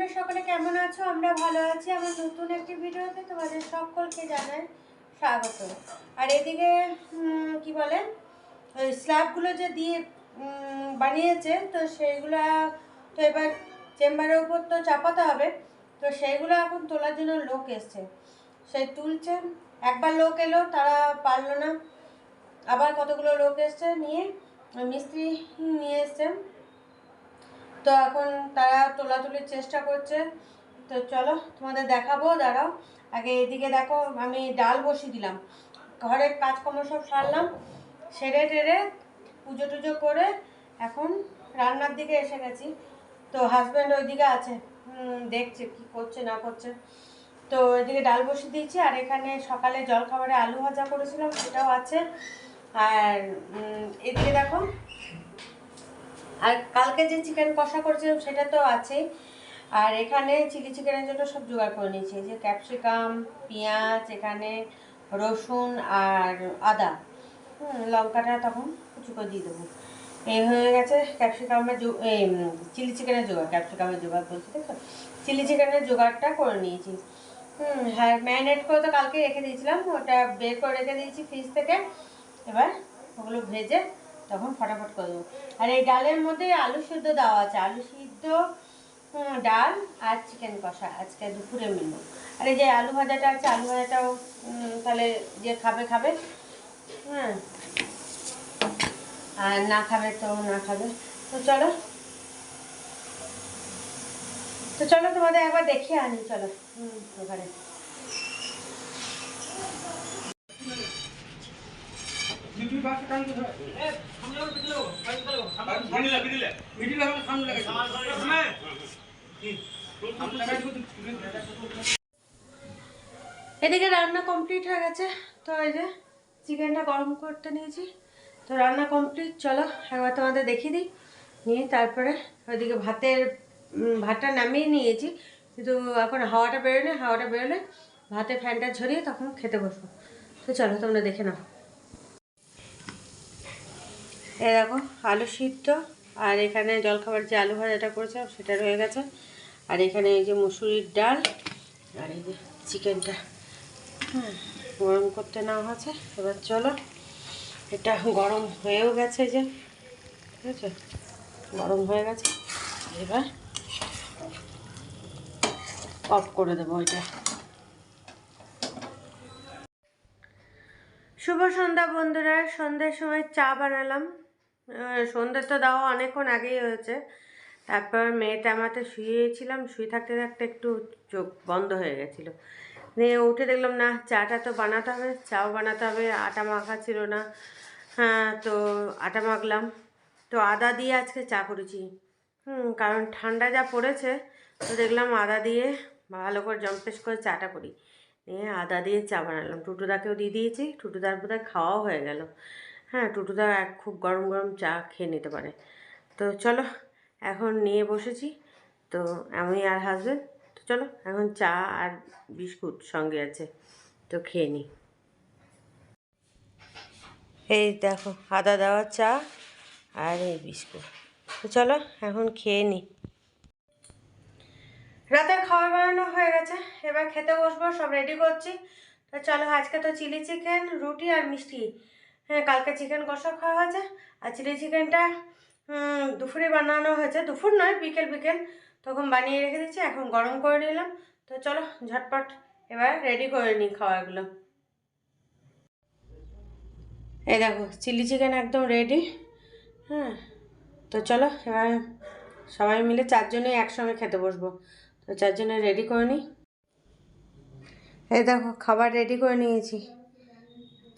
তোমরা সকলে কেমন আছো? আমরা ভালো আছি। আমার নতুন একটি ভিডিওতে তোমাদের সকলকে জানাই স্বাগত। আর এদিকে কি বলে? ওই স্ল্যাবগুলো যে দিয়ে বানিয়েছে, তো সেইগুলো তো এবার চেম্বারের উপর তো চাপাতে হবে। তো সেইগুলো এখন তোলার জন্য লোক এসছে। সেই তুলছে। একবার লোক এলো, তারা পারল না। আবার কতগুলো লোক এসছে নিয়ে, মিস্ত্রি নিয়ে এসছে। তো এখন তারা তোলাতুলির চেষ্টা করছে। তো চলো, তোমাদের দেখাবো, দাঁড়াও। আগে এদিকে দেখো, আমি ডাল বসিয়ে দিলাম। ঘরের কাজকর্ম সব সারলাম, সেরে টেরে পুজো টুজো করে এখন রান্নার দিকে এসে গেছি। তো হাজব্যান্ড ওইদিকে আছে দেখছে কি করছে, না করছে। তো এদিকে ডাল বসিয়ে দিয়েছি, আর এখানে সকালে জলখাবারে আলু ভাজা করেছিলাম, সেটাও আছে। আর এদিকে দেখো আর কালকে যে চিকেন কষা করেছিলাম সেটা তো আছেই আর এখানে চিলি চিকেনের জন্য সব জোগাড় করে নিয়েছি। যে ক্যাপসিকাম পেঁয়াজ, এখানে রসুন আর আদা। লঙ্কাটা তখন কুচু করে দিয়ে দেবো। এই হয়ে গেছে ক্যাপসিকামের এই চিলি চিকেনের জোগাড় ক্যাপসিকামের জোগাড় বলছি দেখো চিলি চিকেনের জোগাড়টা করে নিয়েছি। হুম হ্যাঁ ম্যারিনেট করে তো কালকে রেখে দিয়েছিলাম, ওটা বের করে রেখে দিয়েছি ফ্রিজ থেকে। এবার ওগুলো ভেজে তখন ফটাফট করে দেবো। আর এই ডালের মধ্যে আলু সিদ্ধ দেওয়া আছে। আলু সিদ্ধ ডাল আর চিকেন কষা আজকে দুপুরে মেনু আর এই যে আলু ভাজাটা আছে, আলু ভাজাটাও তাহলে যে খাবে খাবে। হ্যাঁ। আর না খাবে তো না খাবে। তো চলো। তো চলো তোমাদের একবার দেখিয়ে আনি, চলো। এদিকে রান্না কমপ্লিট হয়ে গেছে। তো এই যে চিকেনটা গরম করতে নিয়েছি। তো রান্না কমপ্লিট চলো একবার তোমাদের দেখিয়ে দিই। নিয়ে তারপরে ওইদিকে ভাতের ভাতটা নামিয়ে নিয়েছি। কিন্তু এখন হাওয়াটা বেরোলে হাওয়াটা বেরোলে ভাতে ফ্যানটা ঝরিয়ে তখন খেতে বসবো। তো চলো তোমরা দেখে নাও। এ দেখো, আলু সিদ্ধ, আর এখানে জলখাবার যে আলু ভাজাটা করেছিলাম সেটা রয়ে গেছে। আর এখানে এই যে মুসুরির ডাল, আর এই যে চিকেনটা গরম করতে নেওয়া হয়েছে। এবার চলো, এটা গরম হয়েও গেছে যে, ঠিক আছে? গরম হয়ে গেছে, এবার অফ করে দেবো ওইটা শুভ সন্ধ্যা বন্ধুরা, সন্ধ্যের সময় চা বানালাম। সন্ধ্যে তো দেওয়া অনেকক্ষণ আগেই হয়েছে। তারপর মেয়েটা আমাতে শুয়েছিলাম, শুয়ে থাকতে থাকতে একটু চোখ বন্ধ হয়ে গেছিল। নিয়ে উঠে দেখলাম, না, চাটা তো বানাতে হবে, চাও বানাতে হবে, আটা মাখা ছিল না। হ্যাঁ তো আটা মাখলাম। তো আদা দিয়ে আজকে চা করেছি। হুম, কারণ ঠান্ডা যা পড়েছে, তো দেখলাম আদা দিয়ে ভালো করে জম্পেশ করে চাটা করি। নিয়ে আদা দিয়ে চা বানালাম। টুটুদাকেও দিয়ে দিয়েছি, টুটুদার বোধহয় খাওয়াও হয়ে গেল। হ্যাঁ টুটুদা এক খুব গরম গরম চা খেয়ে নিতে পারে। তো চলো, এখন নিয়ে বসেছি। তো আমি আর হাজবেন্ড তো চলো, এখন চা আর বিস্কুট সঙ্গে আছে, তো খেয়ে নিই এই দেখো, আদা দেওয়া চা আর এই বিস্কুট। তো চলো, এখন খেয়ে নিই রাতের খাবার বানানো হয়ে গেছে, এবার খেতে বসবো, সব রেডি করছি। তো চলো, আজকে তো চিলি চিকেন রুটি আর মিষ্টি। হ্যাঁ কালকে চিকেন কষা খাওয়া হয়েছে। আর চিলি চিকেনটা দুপুরে বানানো হয়েছে। দুপুর নয়, বিকেল বিকেল। তখন বানিয়ে রেখে দিচ্ছি এখন গরম করে নিলাম। তো চলো, ঝটপট এবার রেডি করে নিই খাওয়াগুলো এই দেখো চিলি চিকেন একদম রেডি হ্যাঁ তো চলো, এবার সবাই মিলে চারজনে একসঙ্গে খেতে বসবো। তো চারজনে রেডি করে নিই। এই দেখো, খাবার রেডি করে নিয়েছি।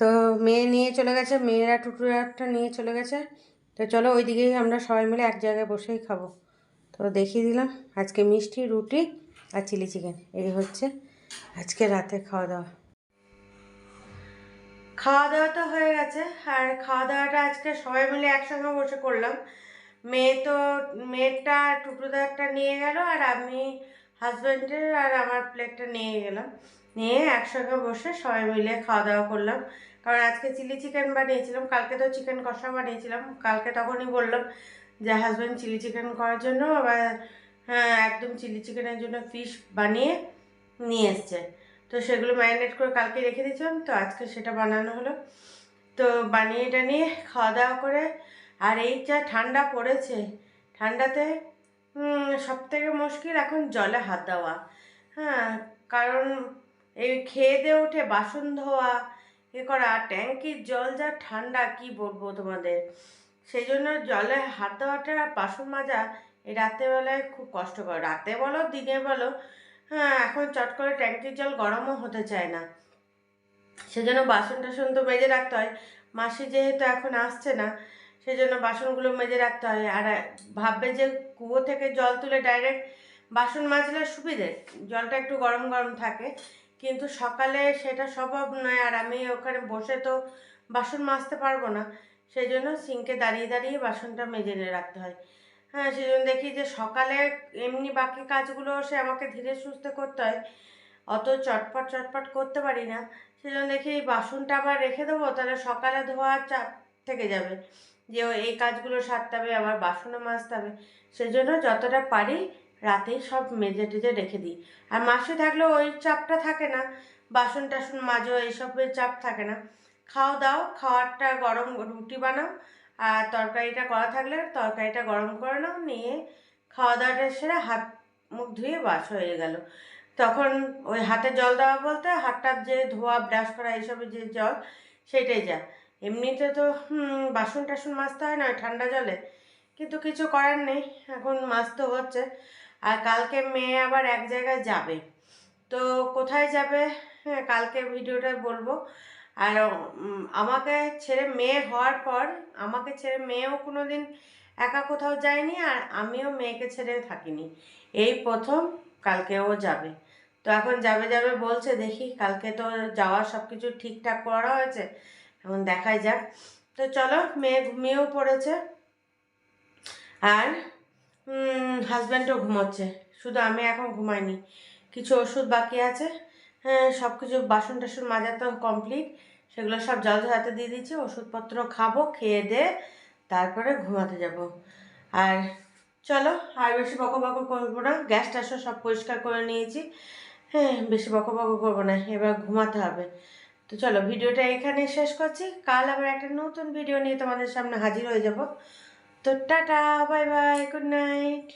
তো মেয়ে নিয়ে চলে গেছে, মেয়েরা টুটু একটা নিয়ে চলে গেছে। তো চলো ওই দিকেই আমরা সবাই মিলে এক জায়গায় বসেই খাব। তো দেখিয়ে দিলাম, আজকে মিষ্টি, রুটি আর চিলি চিকেন, এই হচ্ছে আজকে রাতে খাওয়া দাওয়া খাওয়া দাওয়া তো হয়ে গেছে, আর খাওয়া দাওয়াটা আজকে সবাই মিলে একসঙ্গে বসে করলাম। মেয়ে তো, মেয়েরটা টুকরোদারটা নিয়ে গেল, আর আমি হাজব্যান্ডের আর আমার প্লেটটা নিয়ে গেলাম। নিয়ে একসঙ্গে বসে সবাই মিলে খাওয়া দাওয়া করলাম। কারণ আজকে চিলি চিকেন বানিয়েছিলাম, কালকে তো চিকেন কষা বানিয়েছিলাম। কালকে তখনই বললাম যে হাজব্যান্ড চিলি চিকেন করার জন্য আবার হ্যাঁ একদম চিলি চিকেনের জন্য ফিশ বানিয়ে নিয়ে এসছে। তো সেগুলো ম্যারিনেট করে কালকে রেখে দিয়েছিলাম। তো আজকে সেটা বানানো হলো। তো বানিয়ে টানিয়ে খাওয়া দাওয়া করে, আর এই যা ঠান্ডা পড়েছে, ঠান্ডাতে সব থেকে মুশকিল এখন জলে হাত দেওয়া। হ্যাঁ কারণ এই খেয়ে দিয়ে উঠে বাসন ধোয়া, এ করা, ট্যাঙ্কির জল যা ঠান্ডা, কি বলব তোমাদের? সেই জন্য জলে হাত দেওয়াটা বাসন মাজা এই রাত্রেবেলায় খুব কষ্টকর। রাতে বলো, দিনে বলো হ্যাঁ এখন চট করে ট্যাঙ্কির জল গরমও হতে চায় না। সেজন্য বাসন টাসন তো মেজে রাখতে হয়। মাসি যেহেতু এখন আসছে না সেজন্য বাসনগুলো মেজে রাখতে হয়। আর ভাববে যে কুয়ো থেকে জল তুলে ডাইরেক্ট বাসন মাজলে সুবিধে, জলটা একটু গরম গরম থাকে। কিন্তু সকালে সেটা সম্ভব নয়, আর আমি ওখানে বসে তো বাসন মাজতে পারব না। সেই জন্য সিঙ্কে দাঁড়িয়ে দাঁড়িয়ে বাসনটা মেজে নিয়ে রাখতে হয়। হ্যাঁ সেই জন্য দেখি যে সকালে এমনি বাকি কাজগুলো সে আমাকে ধীরে সুস্থে করতে হয়। অত চটপট চটপট করতে পারি না। সেজন্য দেখি এই বাসনটা আবার রেখে দেবো, তাহলে সকালে ধোয়ার চাপ থেকে যাবে। যে এই কাজগুলো সারতে হবে, আবার বাসনও মাজতে হবে। সেজন্য যতটা পারি রাতেই সব মেজে টেজে রেখে দিই। আর মাসে থাকলে ওই চাপটা থাকে না। বাসন টাসন মাজো, এইসবের চাপ থাকে না। খাও দাও, খাওয়ারটা গরম রুটি বানাও, আর তরকারিটা করা থাকলে তরকারিটা গরম করে নাও, নিয়ে খাওয়া দাওয়াটা সেরে হাত মুখ ধুয়ে বাস হয়ে গেল। তখন ওই হাতে জল দেওয়া বলতে হাতটার যে ধোয়া, ব্রাশ করা, এইসবের যে জল সেটাই যা। এমনিতে তো বাসন টাসন মাজতে হয় না ঠান্ডা জলে। কিন্তু কিছু করার নেই। এখন মাজতে হচ্ছে। আর কালকে মেয়ে আবার এক জায়গায় যাবে। তো কোথায় যাবে? হ্যাঁ কালকে ভিডিওটা বলব। আর আমাকে ছেড়ে মেয়ে হওয়ার পর আমাকে ছেড়ে মেয়েও কোনো দিন একা কোথাও যায়নি আর আমিও মেয়েকে ছেড়ে থাকিনি। এই প্রথম কালকেও যাবে। তো এখন যাবে যাবে বলছে, দেখি কালকে তো যাওয়ার সব কিছু ঠিকঠাক করা হয়েছে। এখন দেখাই যাক। তো চলো, মেয়ে ঘুমিয়েও পড়েছে। আর হাজব্যান্ডও ঘুমোচ্ছে। শুধু আমি এখন ঘুমাইনি। কিছু ওষুধ বাকি আছে। হ্যাঁ সব কিছু বাসন টাসন মাজা তো কমপ্লিট সেগুলো সব জল হাতে দিয়ে দিচ্ছি ওষুধপত্র খাব, খেয়ে দে তারপরে ঘুমাতে যাব। আর চলো, আর বেশি বকো বকো করব না। গ্যাস ট্যাসও সব পরিষ্কার করে নিয়েছি। হ্যাঁ বেশি বকো বকো করব না। এবার ঘুমাতে হবে। তো চলো, ভিডিওটা এখানে শেষ করছি। কাল আবার একটা নতুন ভিডিও নিয়ে তোমাদের সামনে হাজির হয়ে যাব। তো tata bye bye good night